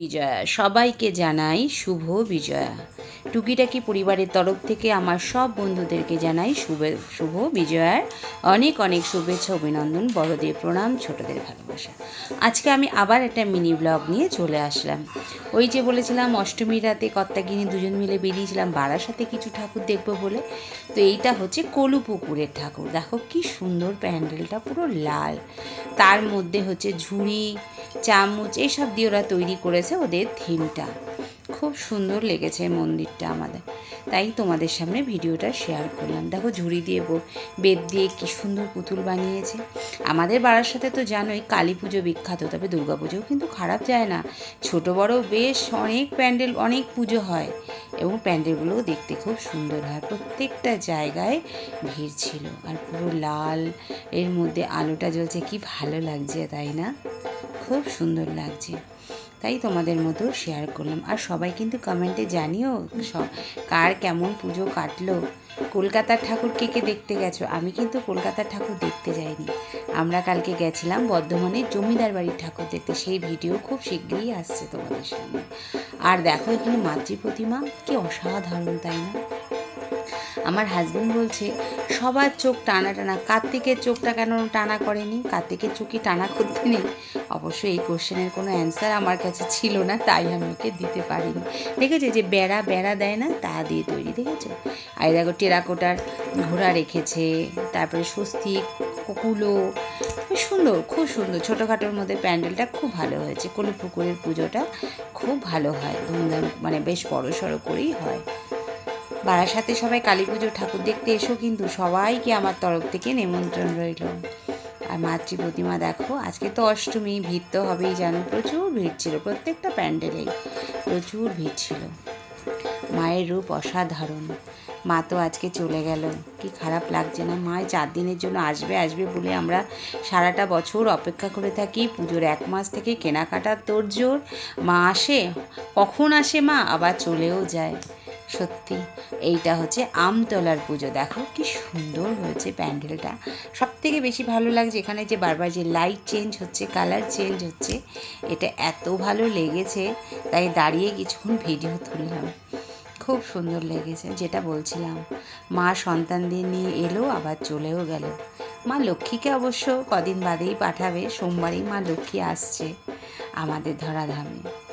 বিজয়া, সবাইকে জানাই শুভ বিজয়া। টুকিটাকি পরিবারের তরফ থেকে আমার সব বন্ধুদেরকে জানাই শুভ শুভ বিজয়ার অনেক অনেক শুভেচ্ছা, অভিনন্দন, বড়দের প্রণাম, ছোটদের ভালোবাসা। আজকে আমি আবার একটা মিনি ব্লগ নিয়ে চলে আসলাম। ওই যে বলেছিলাম, অষ্টমীর রাতে কর্তাগিনী দুজন মিলে বেরিয়েছিলাম বারাসাতে কিছু ঠাকুর দেখব বলে। তো এইটা হচ্ছে কলু পুকুরের ঠাকুর। দেখো কি সুন্দর প্যান্ডেলটা, পুরো লাল। তার মধ্যে হচ্ছে ঝুড়ি, চামচ এইসব দিয়ে ওরা তৈরি করেছে ওদের থিমটা খুব সুন্দর লেগেছে মন্দিরটা আমাদের। তাই তোমাদের সামনে ভিডিওটা শেয়ার করলাম। দেখো ঝুড়ি দিয়ে বেদ দিয়ে কী সুন্দর পুতুল বানিয়েছে। আমাদের বাড়ার সাথে তো জানোই কালী পুজো বিখ্যাত, তবে দুর্গা পুজোও কিন্তু খারাপ যায় না। ছোট, বড় বেশ অনেক প্যান্ডেল, অনেক পুজো হয় এবং প্যান্ডেলগুলোও দেখতে খুব সুন্দর হয়। প্রত্যেকটা জায়গায় ভিড় ছিল আর পুরো লাল, এর মধ্যে আলোটা জ্বলছে। কি ভালো লাগছে তাই না? খুব সুন্দর লাগছে। তাই তোমাদের মতো শেয়ার করলাম। আর সবাই কিন্তু কমেন্টে জানিও স- কার কেমন পুজো কাটলো। কলকাতার ঠাকুর কে কে দেখতে গেছো? আমি কিন্তু কলকাতার ঠাকুর দেখতে যাইনি। আমরা কালকে গেছিলাম বর্ধমানের জমিদার বাড়ির ঠাকুর দেখতে। সেই ভিডিও খুব শীঘ্রই আসছে তোমাদের সামনে। আর দেখো এখানে মাতৃ প্রতিমা, কি অসাধারণ, তাই না? আমার হাজবেন্ড বলছে সবার চোখ টানা টানা। কার্তিকের চোখটা কেন টানা করেনি? কার্তিকের চোখই টানা করতে নেই। অবশ্য এই কোশ্চেনের কোনো অ্যান্সার আমার কাছে ছিল না, তাই আমি ওকে দিতে পারিনি। দেখেছ যে বেড়া বেড়া দেয় না, তা দিয়ে তৈরি, দেখেছ? আর দেখো টেরাকোটার ঘোড়া রেখেছে, তারপরে স্বস্তিক খুব সুন্দর খুব সুন্দর। ছোটোখাটোর মধ্যে প্যান্ডেলটা খুব ভালো হয়েছে। কলু পুকুরের পুজোটা খুব ভালো হয়, ধুমধাম মানে বেশ বড় সড়ো করেই হয়। বাড়ার সাথে সবাই কালী পুজো ঠাকুর দেখতে এসো, কিন্তু সবাইকে আমার তরফ থেকে নিমন্ত্রণ রইল। আর মাতৃ প্রতিমা দেখো, আজকে তো অষ্টমী, ভিড় তো হবেই জানো, প্রচুর ভিড় ছিল, প্রত্যেকটা প্যান্ডেলেই প্রচুর ভিড় ছিল। মায়ের রূপ অসাধারণ, মা তো আজকে চলে গেল, কি খারাপ লাগছে না, মা চার দিনের জন্য আসবে আসবে বলে আমরা সারাটা বছর অপেক্ষা করে থাকি, পুজোর এক মাস থেকে কেনাকাটার তোর জোর মা আসে, কখন আসে মা, আবার চলেও যায়। সত্যি, এইটা হচ্ছে আমতলার পুজো। দেখো কি সুন্দর হয়েছে প্যান্ডেলটা। সব থেকে বেশি ভালো লাগছে এখানে যে বারবার যে লাইট চেঞ্জ হচ্ছে কালার চেঞ্জ হচ্ছে, এটা এত ভালো লেগেছে, তাই দাঁড়িয়ে কিছুক্ষণ ভিডিও তুললাম। খুব সুন্দর লেগেছে, যেটা বলছিলাম, মা সন্তানদের নিয়ে এলো, আবার চলেও গেল। মা লক্ষ্মীকে অবশ্য কদিন বাদেই পাঠাবে, সোমবারই মা লক্ষ্মী আসছে আমাদের ধরাধামে।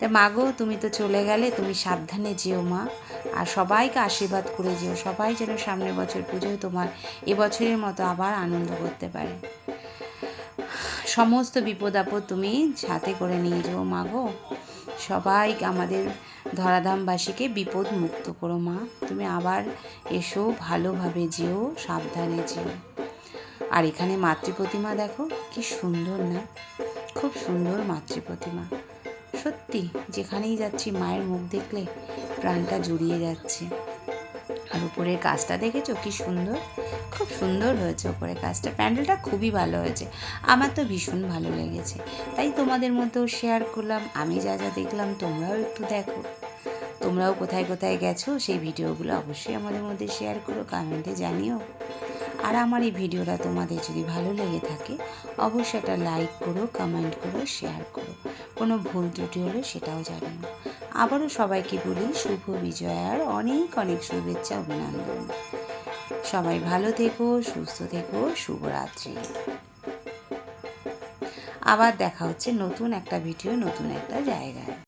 তা মাগো, তুমি তো চলে গেলে, তুমি সাবধানে যেও মা। আর সবাইকে আশীর্বাদ করে যেও। সবাই যেন সামনের বছর পুজোয় তোমার এবছরের মতো আবার আনন্দ করতে পারে। সমস্ত বিপদ আপদ তুমি সাথে করে নিয়ে যেও মাগো। সবাই আমাদের ধরাধামবাসীকে বিপদ মুক্ত করো মা। তুমি আবার এসো, ভালোভাবে যেও, সাবধানে যেও। আর এখানে মাতৃ প্রতিমা দেখো, কি সুন্দর না? খুব সুন্দর মাতৃ প্রতিমা সত্যি, যেখানেই যাচ্ছি, মায়ের মুখ দেখলে প্রাণটা জুড়িয়ে যাচ্ছে। আর উপরের কাজটা দেখেছ? কি সুন্দর। খুব সুন্দর হয়েছে উপরের কাজটা। প্যান্ডেলটা খুবই ভালো হয়েছে। আমার তো ভীষণ ভালো লেগেছে। তাই তোমাদের মধ্যেও শেয়ার করলাম। আমি যা যা দেখলাম, তোমরাও একটু দেখো। তোমরাও কোথায় কোথায় গেছো, সেই ভিডিওগুলো অবশ্যই আমাদের মধ্যে শেয়ার করো কমেন্টে জানিও। আর আমার এই ভিডিওটা তোমাদের যদি ভালো লেগে থাকে, অবশ্যই একটা লাইক করো কমেন্ট করো শেয়ার করো। কোনো ভুল ত্রুটি হলে সেটাও জানিও আবারও সবাইকে বলি, শুভ বিজয় আর অনেক অনেক শুভেচ্ছা, অভিনন্দন। সবাই ভালো থেকো, সুস্থ থেকো, শুভরাত্রি। আবার দেখা হচ্ছে নতুন একটা ভিডিও, নতুন একটা জায়গায়।